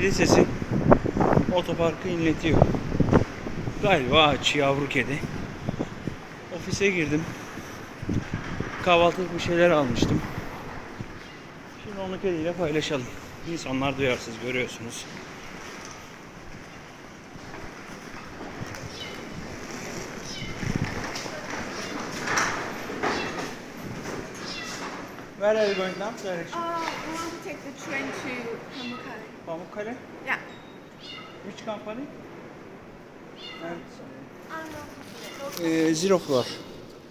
kedi sesi otoparkı inletiyor. Galiba aç yavru kedi. Ofise girdim. Kahvaltılık bir şeyler almıştım. Şimdi onu kediyle paylaşalım. İnsanlar duyarsız görüyorsunuz. Where are you going now? Direction. Uh, we want to take the train to Pamukkale. Pamukkale? Yeah. Which company? And Uh, zero floor.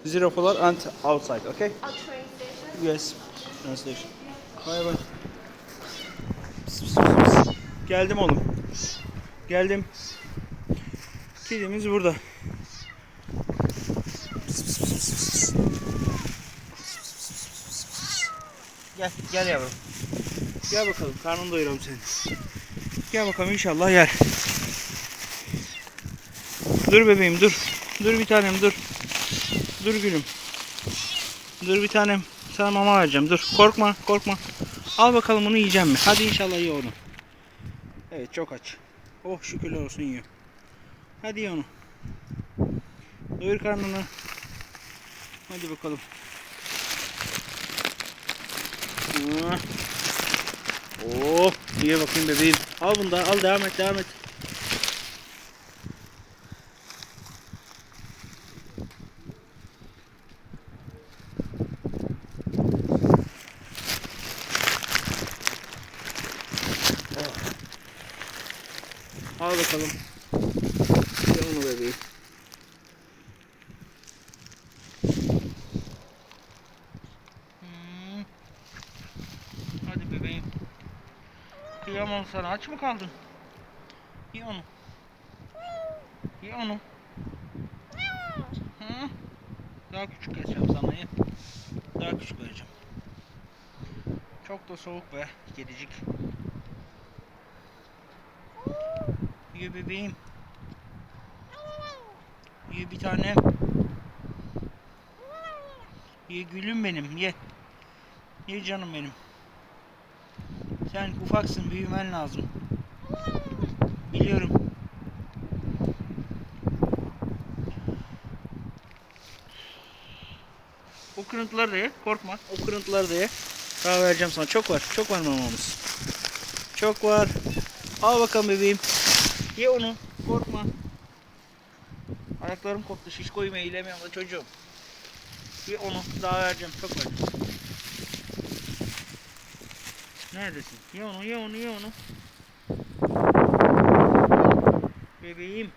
Zero floor and outside, okay? Our train station. Yes. Translation. Bay bay. Pıs. Geldim oğlum. Geldim. Kedimiz burada. Pıs, pıs, pıs, pıs, pıs. Gel, gel yavrum. Gel bakalım, karnını doyuralım seni. Gel bakalım inşallah yer. Dur bebeğim dur. Dur bir tanem dur. Dur gülüm. Dur bir tanem. Sana mama vereceğim. Dur. Korkma, korkma. Al bakalım bunu yiyeceğim mi? Hadi inşallah ye onu. Evet çok aç. Oh şükürler olsun yiyor. Hadi ye onu. Doyur karnını. Hadi bakalım. Oh, ye bakayım bebeğim. Al bunu da, al devam et, devam et. Al bakalım. Ye onu bebeğim. Hmm. Hadi bebeğim. Kıyamam sana. Aç mı kaldın? Ye onu. Ye onu. Hı? Daha küçük vereceğim sana ye. Daha küçük vereceğim. Çok da soğuk be kedicik. Ye bebeğim. Ye bir tane. Ye gülüm benim ye. Ye canım benim. Sen ufaksın büyümen lazım. Biliyorum. O kırıntıları da ye. Korkma. O kırıntıları da ye. Daha vereceğim sana. Çok var. Çok var mamamız. Çok var. Al bakalım bebeğim. Ye onu. Korkma. Ayaklarım koptu. Şişkoyu eğilemiyorum da çocuğum. Ye onu. Daha vereceğim. Çok var. Neredesin? Ye onu, ye onu, ye onu. Bebeğim.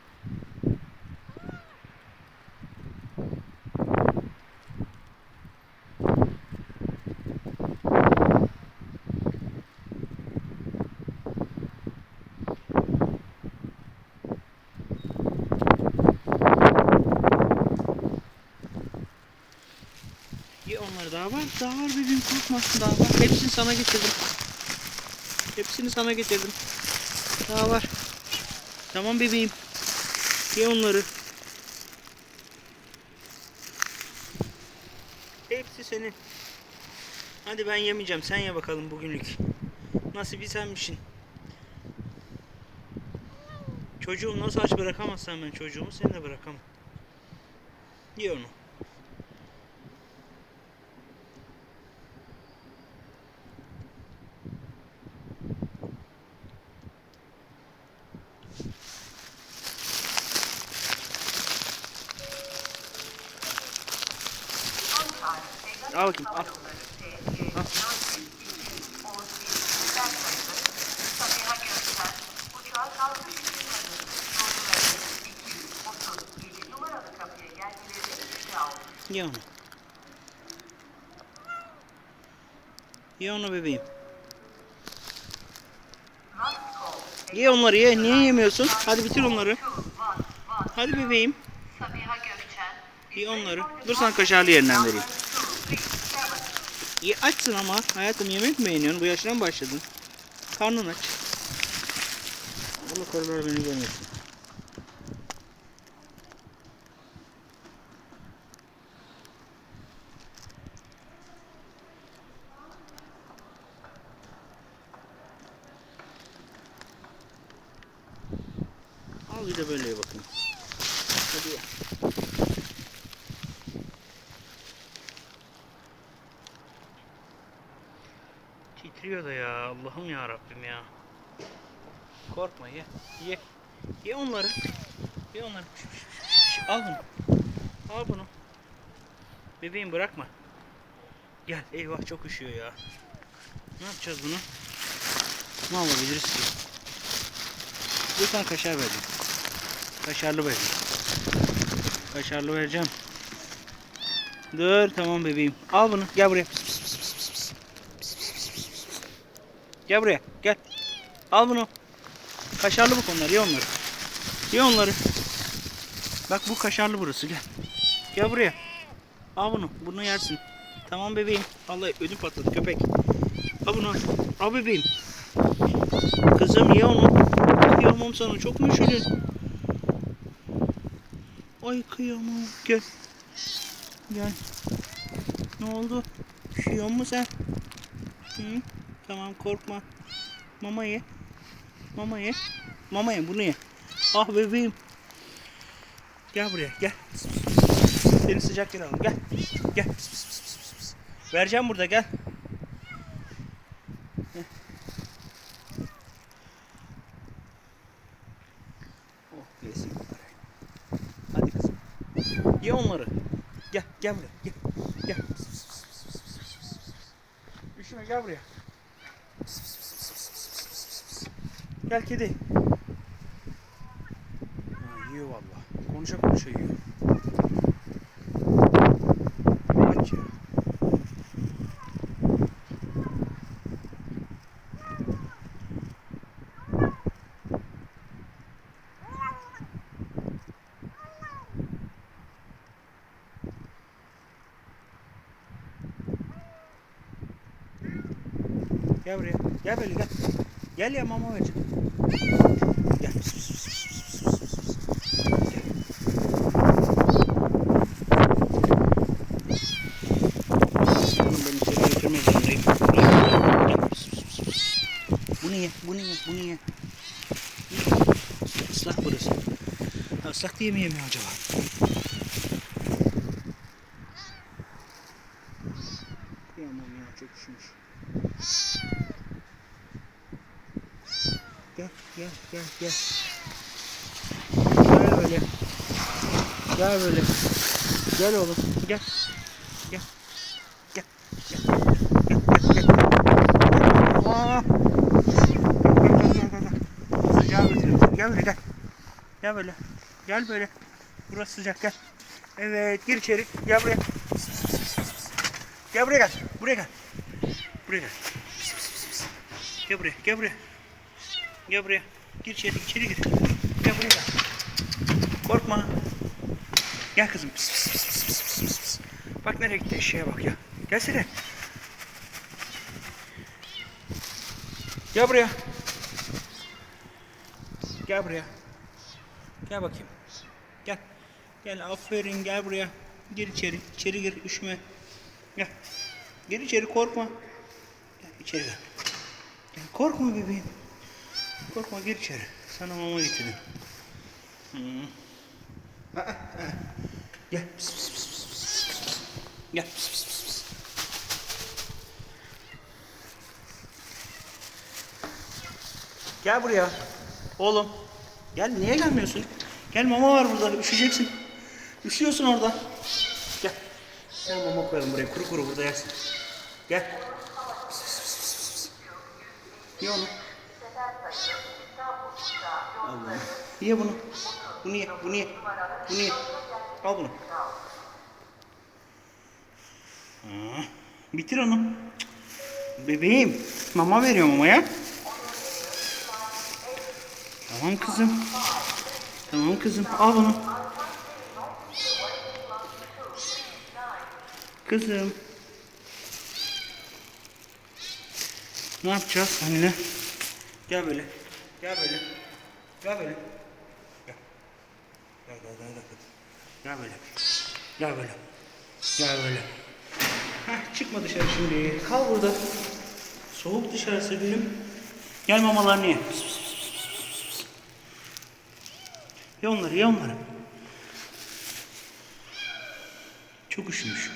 Ye onları daha var. Daha var bebeğim korkma. Daha var. Hepsini sana getirdim. Hepsini sana getirdim. Daha var. Tamam bebeğim. Ye onları. Hepsi senin. Hadi ben yemeyeceğim. Sen ye bakalım bugünlük. Nasibi senmişsin. Çocuğum nasıl aç bırakamazsam ben çocuğumu seni de bırakamam. Ye onu. Al bakayım al. Ye onu. Ye onu bebeğim. Ye onları ye. Niye yemiyorsun? Hadi bitir onları. Hadi bebeğim. Ye onları. Dur sana kaşarlı yerinden vereyim. Ye açsın ama. Hayatım yemek mi beğeniyorsun? Bu yaştan başladın. Karnın aç. Bunu karılar beni görmesin. Al bir de böyle ye bakayım. Hadi. Titriyor da ya. Allah'ım ya Rabbim ya. Korkma ye. Ye. Ye onları. Ye onları. Al bunu. Al bunu. Bebeğim bırakma. Gel. Eyvah çok üşüyor ya. Ne yapacağız bunu? Ne alabiliriz ki? Bir tane kaşar vereceğim. Kaşarlı vereceğim. Kaşarlı vereceğim. Dur tamam bebeğim. Al bunu. Gel buraya. Pıs, pıs, pıs. Pıs, pıs, pıs, pıs, pıs. Gel buraya. Gel. Al bunu. Kaşarlı bak onlar. Ye onları. Ye onları. Bak bu kaşarlı burası. Gel. Gel buraya. Al bunu. Bunu yersin. Tamam bebeğim. Vallahi ödüm patladı köpek. Al bunu. Al bebeğim. Kızım ye onu. Kıyamam sana. Çok mu üşüdün? Ay kıyamam. Gel. Gel. Ne oldu? Üşüyor mu sen? Hı? Tamam korkma. Mama ye. Mama ye. Mama ye bunu ye. Ah bebeğim. Gel buraya gel. Seni sıcak yere alalım. Gel. Gel. Vereceğim burada. Gel. Ye onları. Gel gel buraya. Gel. Gel. Üşüme gel buraya. Gel kedi. Ha, yiyor valla. Konuşa konuşa yiyor. Gel buraya. Gel böyle gel. Gel ya mama vereceğim. Gel. Bu niye? Bu niye? Bu niye? Islak burası. Ha, ıslak diye mi yemiyor acaba? Yemem ya çok üşümüş. Gel gel gel gel. Böyle. Gel böyle. Gel oğlum gel. Gel. Gel. Gel. Gel gel gel. Aa. Gel gel gel böyle gel. Gel böyle. Gel böyle. Burası sıcak gel. Evet gir içeri. Gel buraya. Gel buraya gel. Buraya gel. Buraya gel. Gel buraya. Gel buraya. Gel buraya. Gir içeri, içeri gir. Gel buraya. Korkma. Gel kızım. Pıs, pıs, pıs, pıs, pıs, pıs, pıs. Bak nereye gitti eşeğe bak ya. Gelsene. Gel buraya. Gel buraya. Gel bakayım. Gel. Gel aferin gel buraya. Gir içeri. İçeri gir üşüme. Gel. Gir içeri korkma. Gel içeri gel. Gel korkma bebeğim. Korkma gir içeri. Sana mama getireyim. Hmm. Gel. Pis, pis, pis, pis, pis, pis. Gel. Pis, pis, pis, pis. Gel buraya. Oğlum. Gel niye gelmiyorsun? Gel mama var burada. Üşüyeceksin. Üşüyorsun orada. Gel. Gel mama koyalım buraya. Kuru kuru burada yersin. Gel. Pis, pis, pis, pis, pis. Ye oğlum. Ye bunu. Bunu ye, bunu ye. Bunu ye. Al bunu. Ha, bitir onu. Bebeğim. Mama veriyor mamaya. Tamam kızım. Tamam kızım. Al bunu. Kızım. Ne yapacağız anne? Gel böyle. Gel böyle. Gel böyle. Gel. Böyle. Gel böyle. Gel böyle. Heh, çıkma dışarı şimdi. Kal burada. Soğuk dışarısı gülüm. Gel mamalarını ye. Pıs, pıs, pıs, pıs, pıs. Ye onları ye onları. Çok üşümüş.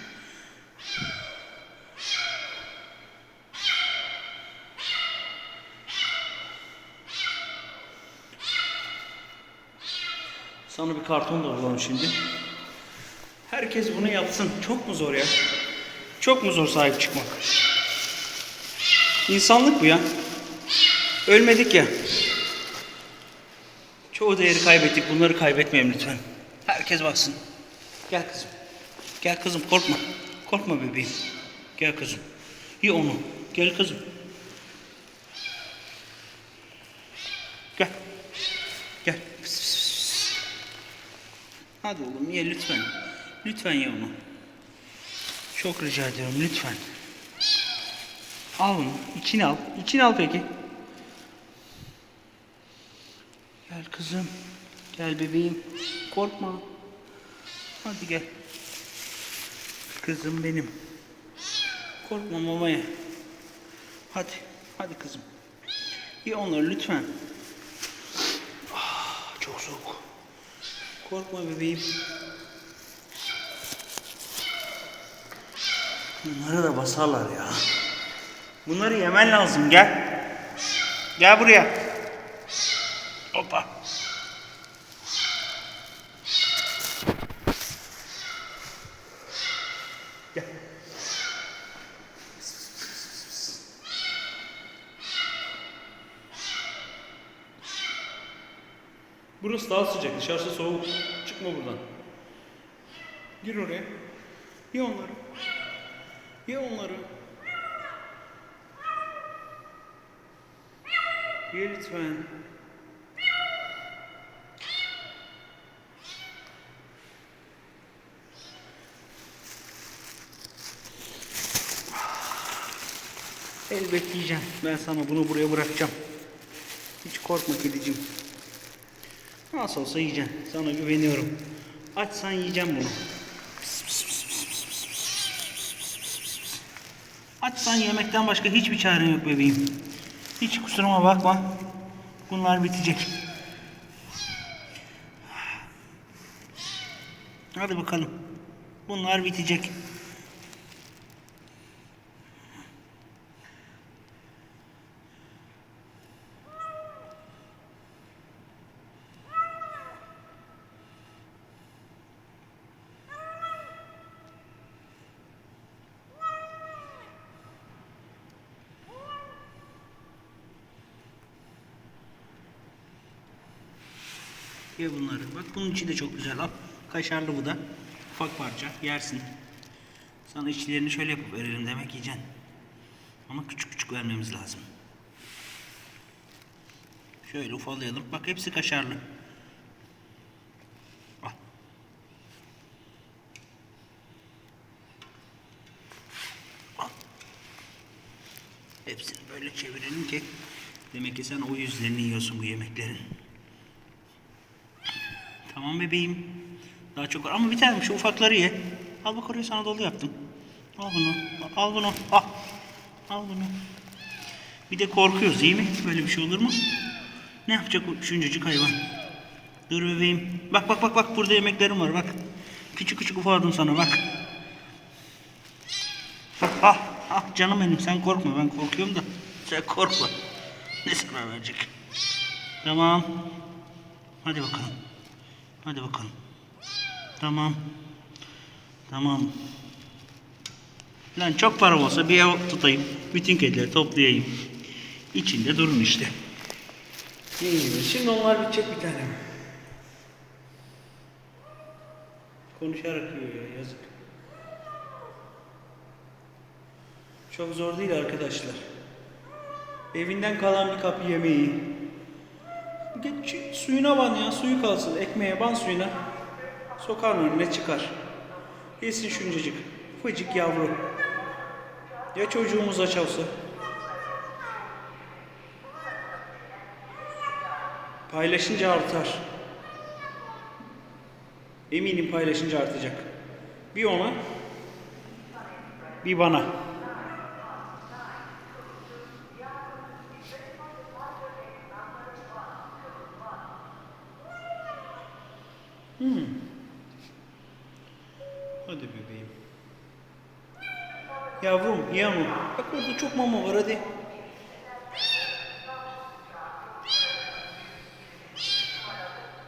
Karton da bulalım şimdi. Herkes bunu yapsın. Çok mu zor ya? Çok mu zor sahip çıkmak? İnsanlık bu ya. Ölmedik ya. Çoğu değeri kaybettik. Bunları kaybetmeyelim lütfen. Herkes baksın. Gel kızım. Gel kızım korkma. Korkma bebeğim. Gel kızım. Ye onu. Gel kızım. Gel. Gel. Pıs, pıs. Hadi oğlum ye lütfen. Lütfen ye onu. Çok rica ediyorum lütfen. Al bunu. İçine al. İçine al peki. Gel kızım. Gel bebeğim. Korkma. Hadi gel. Kızım benim. Korkma mamaya. Hadi. Hadi kızım. Ye onları lütfen. Ah, çok soğuk. Korkma bebeğim. Bunları da basarlar ya. Bunları yemen lazım gel. Gel buraya. Hoppa. Gel. Burası daha sıcak, dışarısı soğuk. Çıkma buradan. Gir oraya. Ye onları. Ye onları. Ye lütfen. Elbet yiyeceğim. Ben sana bunu buraya bırakacağım. Hiç korkma kedicim. Nasıl olsa yiyeceğim. Sana güveniyorum. Açsan yiyeceğim bunu. Açsan yemekten başka hiçbir çaren yok bebeğim. Hiç kusuruma bakma. Bunlar bitecek. Hadi bakalım. Bunlar bitecek. Ye bunları. Bak bunun içi de çok güzel. Al. Kaşarlı bu da. Ufak parça. Yersin. Sana içlerini şöyle yapıp verelim demek yiyeceksin. Ama küçük küçük vermemiz lazım. Şöyle ufalayalım. Bak hepsi kaşarlı. Al. Al. Hepsini böyle çevirelim ki demek ki sen o yüzlerini yiyorsun bu yemeklerin. Tamam bebeğim. Daha çok var ama bir tane şu ufakları ye. Al bak oraya sana dolu yaptım. Al bunu. Al bunu. Al. Al bunu. Bir de korkuyoruz değil mi? Böyle bir şey olur mu? Ne yapacak o şuncacık hayvan? Dur bebeğim. Bak bak bak bak burada yemeklerim var bak. Küçük küçük ufaladım sana bak. Bak ah ah canım benim sen korkma ben korkuyorum da. Sen korkma. Ne sana verecek? Tamam. Hadi bakalım. Hadi bakalım. Tamam. Tamam. Lan çok param olsa bir ev tutayım. Bütün kedileri toplayayım. İçinde durun işte. İyi Şimdi onlar bitecek bir tane? Konuşarak yiyor ya yazık. Çok zor değil arkadaşlar. Evinden kalan bir kap yemeği, Geç suyuna ban ya suyu kalsın ekmeğe ban suyuna sokağın önüne çıkar. Yesin şuncacık fıcık yavru. Ya çocuğumuz aç olsa? Paylaşınca artar. Eminim paylaşınca artacak. Bir ona, bir bana. Hmm. Hadi bebeğim. Yavrum, yavrum. Bak orada çok mama var hadi.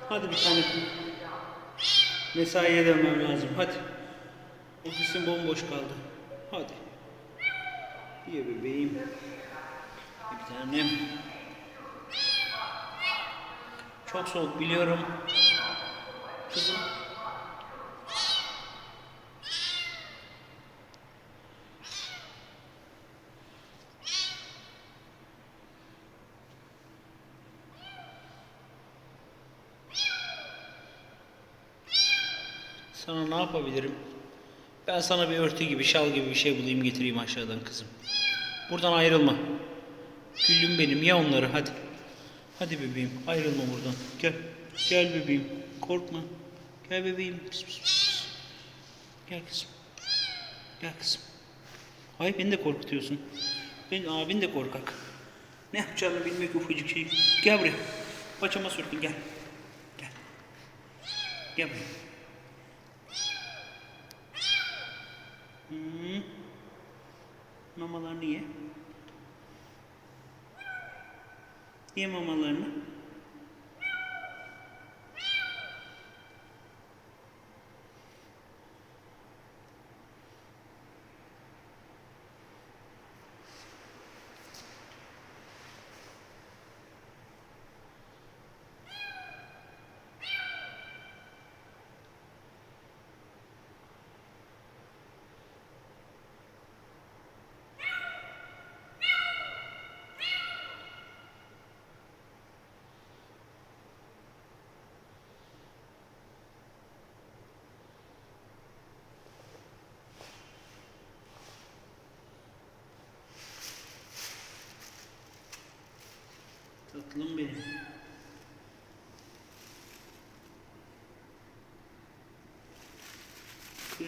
Hadi bir tane. Mesaiye dönmem lazım. Hadi. Ofisin bomboş kaldı. Hadi. Ye bebeğim. Bir tanem. Çok soğuk biliyorum. Kızım. Sana ne yapabilirim? Ben sana bir örtü gibi, şal gibi bir şey bulayım getireyim aşağıdan kızım. Buradan ayrılma. Güllüm benim, ya onları hadi. Hadi bebeğim, ayrılma buradan. Gel, gel bebeğim, korkma. Gel bebeğim. Pis, pis, pis. Gel kızım. Gel kızım. Hayır beni de korkutuyorsun. Ben abin de korkak. Ne yapacağını bilmek ufacık şey. Gel buraya. Paçama sürtün gel. Gel. Gel buraya. Hmm. Mamalarını ye. Ye mamalarını. Tatlım benim.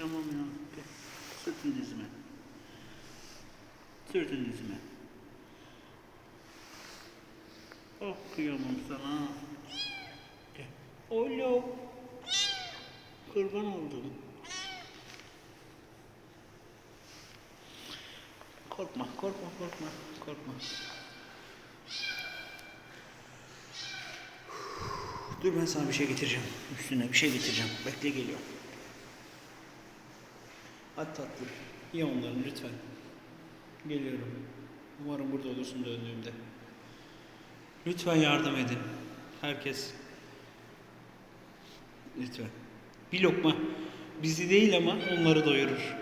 Kıyamam ya. Sırtın dizime. Sırtın dizime. Oh kıyamam sana. Gel. Olo. Kurban oldum. Korkma, korkma, korkma, korkma. Dur ben sana bir şey getireceğim. Üstüne bir şey getireceğim. Bekle geliyor. Hadi tatlım. Ye onları lütfen. Geliyorum. Umarım burada olursun döndüğümde. Lütfen yardım edin. Herkes. Lütfen. Bir lokma. Bizi değil ama onları doyurur.